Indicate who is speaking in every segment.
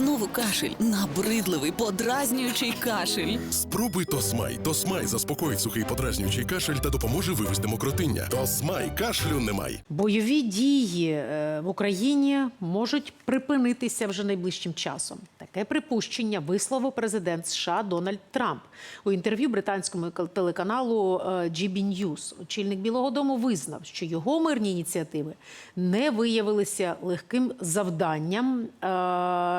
Speaker 1: Знову кашель, набридливий, подразнюючий кашель.
Speaker 2: Спробуй Тосмай. Тосмай заспокоїть сухий подразнюючий кашель та допоможе вивести мокротиння. Тосмай кашлю немає.
Speaker 3: Бойові дії е, в Україні можуть припинитися вже найближчим часом. Таке припущення висловив президент США Дональд Трамп у інтерв'ю британському телеканалу е, GB News. Очільник Білого Дому визнав, що його мирні ініціативи не виявилися легким завданням, е,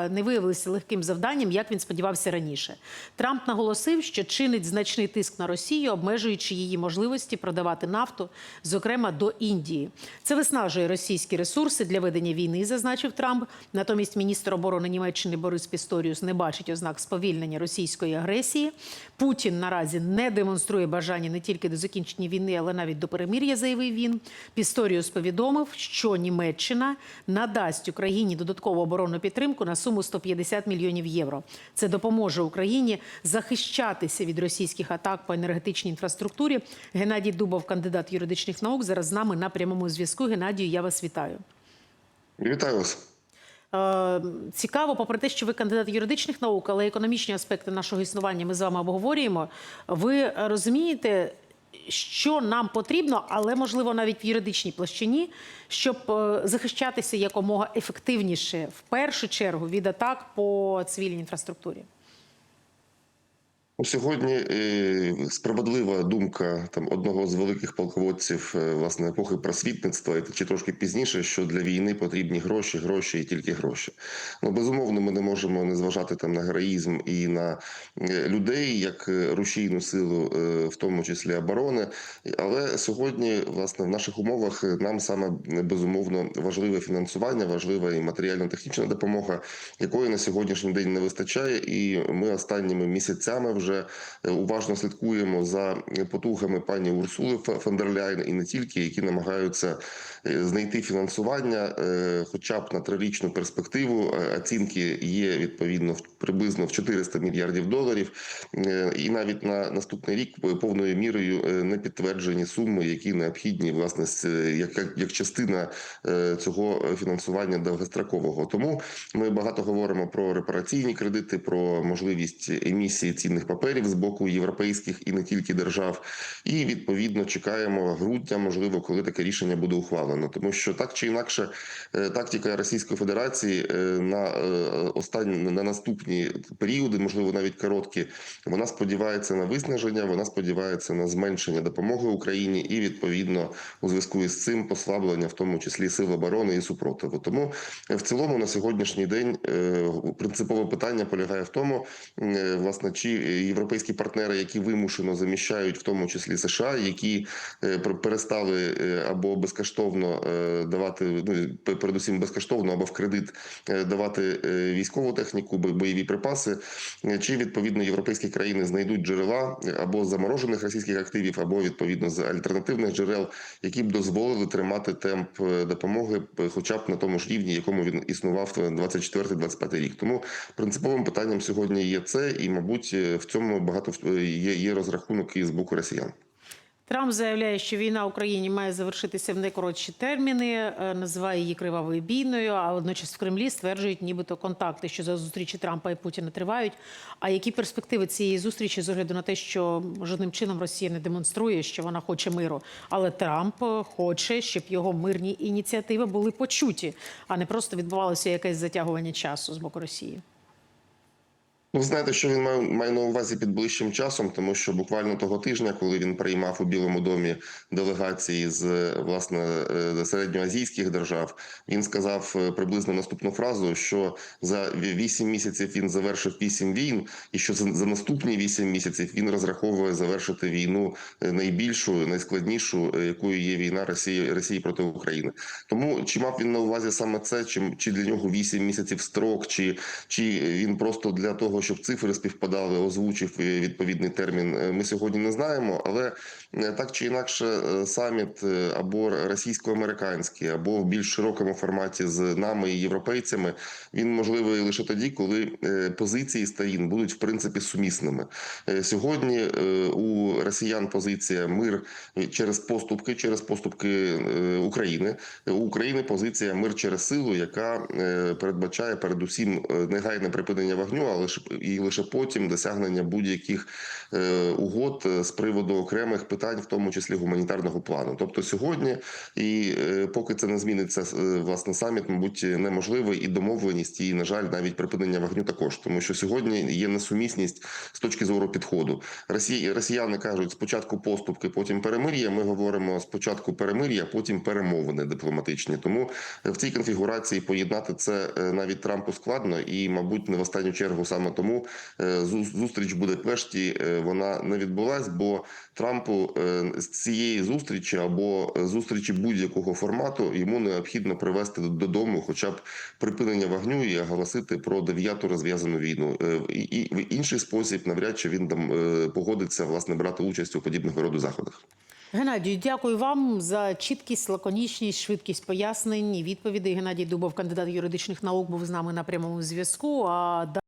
Speaker 3: не виявилися легким завданням, як він сподівався раніше. Трамп наголосив, що чинить значний тиск на Росію, обмежуючи її можливості продавати нафту, зокрема до Індії. Це виснажує російські ресурси для ведення війни, зазначив Трамп. Натомість міністр оборони Німеччини Борис Пісторіус не бачить ознак сповільнення російської агресії. Путін наразі не демонструє бажання не тільки до закінчення війни, але навіть до перемир'я, заявив він. Пісторіус повідомив, що Німеччина надасть Україні додаткову оборонну підтримку на суму 150 мільйонів євро. Це допоможе Україні захищатися від російських атак по енергетичній інфраструктурі. Геннадій Дубов, кандидат юридичних наук, зараз з нами на прямому зв'язку. Геннадію, я вас вітаю.
Speaker 4: Вітаю вас.
Speaker 3: Е, Цікаво, попри те, що ви кандидат юридичних наук, але економічні аспекти нашого існування ми з вами обговорюємо. Ви розумієте, що нам потрібно, але можливо навіть в юридичній площині, щоб е, захищатися якомога ефективніше в першу чергу від атак по цивільній інфраструктурі.
Speaker 4: Сьогодні е, справедлива думка там одного з великих полководців е, власне епохи просвітництва, і чи трошки пізніше, що для війни потрібні гроші, гроші і тільки гроші. Ну безумовно, ми не можемо не зважати там на героїзм і на е, людей як рушійну силу, в тому числі оборони. Але сьогодні, власне, в наших умовах нам саме безумовно важливе фінансування, важлива і матеріально-технічна допомога, якої на сьогоднішній день не вистачає, і ми останніми місяцями вже е, уважно слідкуємо за потугами пані Урсули Ф- фон дер Ляйн і не тільки, які намагаються е, знайти фінансування, е, хоча б на трирічну перспективу. Оцінки є відповідно в- приблизно в 400 мільярдів доларів, і навіть на наступний рік повною мірою не підтверджені суми, які необхідні власне як, як, частина цього фінансування довгострокового. Тому ми багато говоримо про репараційні кредити, про можливість емісії цінних паперів з боку європейських і не тільки держав. І відповідно чекаємо грудня, можливо, коли таке рішення буде ухвалено, тому що так чи інакше, е, тактика Російської Федерації е, на е, останні на наступні періоди, можливо, навіть короткі, вона сподівається на виснаження, вона сподівається на зменшення допомоги Україні і відповідно у зв'язку із цим послаблення, в тому числі сил оборони і супротиву. Тому в цілому на сьогоднішній день принципове питання полягає в тому, власне, чи європейські партнери, які вимушено заміщають, в тому числі США, які е, перестали е, або безкоштовно е, давати, ну передусім безкоштовно або в кредит давати військову техніку, бо- бойові припаси, чи відповідно європейські країни знайдуть джерела або заморожених російських активів, або відповідно з альтернативних джерел, які б дозволили тримати темп допомоги, хоча б на тому ж рівні, якому він існував 24-25 рік. Тому принциповим питанням сьогодні є це, і мабуть в цьому багато є, є розрахунок і з боку росіян.
Speaker 3: Трамп заявляє, що війна в Україні має завершитися в найкоротші терміни, е, називає її кривавою бійною. А водночас в Кремлі стверджують, нібито контакти, що за зустрічі Трампа і Путіна тривають. А які перспективи цієї зустрічі з огляду на те, що жодним чином Росія не демонструє, що вона хоче миру, але Трамп е, хоче, щоб його мирні ініціативи були почуті, а не просто відбувалося якесь затягування часу з боку Росії.
Speaker 4: Ну, ви знаєте, що він має, на увазі під ближчим часом, тому що буквально того тижня, коли він приймав у Білому домі делегації з власне е, середньоазійських держав, він сказав е, приблизно наступну фразу: що за вісім місяців він завершив вісім війн, і що за, наступні вісім місяців він розраховує завершити війну е, найбільшу, найскладнішу, якою є війна Росії Росії проти України. Тому чи мав він на увазі саме це, чи, чи для нього вісім місяців строк, чи, чи він просто для того, щоб цифри співпадали, озвучив відповідний термін. е, Ми сьогодні не знаємо, але е, так чи інакше, е, саміт або російсько-американський, або в більш широкому форматі з нами і європейцями, він можливий лише тоді, коли позиції сторін будуть в принципі сумісними. Сьогодні у росіян позиція мир через поступки, через поступки України. У України позиція мир через силу, яка передбачає передусім негайне припинення вогню, але і лише потім досягнення будь-яких е, угод е, з приводу окремих питань, в тому числі гуманітарного плану. Тобто сьогодні, і е, поки це не зміниться, власне саміт, мабуть, неможливий, і домовленість, і на жаль, навіть припинення вогню також, тому що сьогодні є несумісність з точки зору підходу. Росії росіяни кажуть спочатку поступки, потім перемир'я. Ми говоримо спочатку перемир'я, потім перемовини дипломатичні. Тому в цій конфігурації поєднати це навіть Трампу складно, і, мабуть, не в останню чергу саме тому е, зу- зустріч в Будапешті е, вона не відбулась, бо Трампу е, з цієї зустрічі або е, зустрічі будь-якого формату йому необхідно привести додому, хоча б припинення вогню і оголосити про дев'яту розв'язану війну. Е, І в інший спосіб навряд чи він там е, погодиться власне брати участь у подібних роду заходах.
Speaker 3: Геннадію, дякую вам за чіткість, лаконічність, швидкість пояснень і відповідей. Геннадій Дубов, кандидат юридичних наук, був з нами на прямому зв'язку. А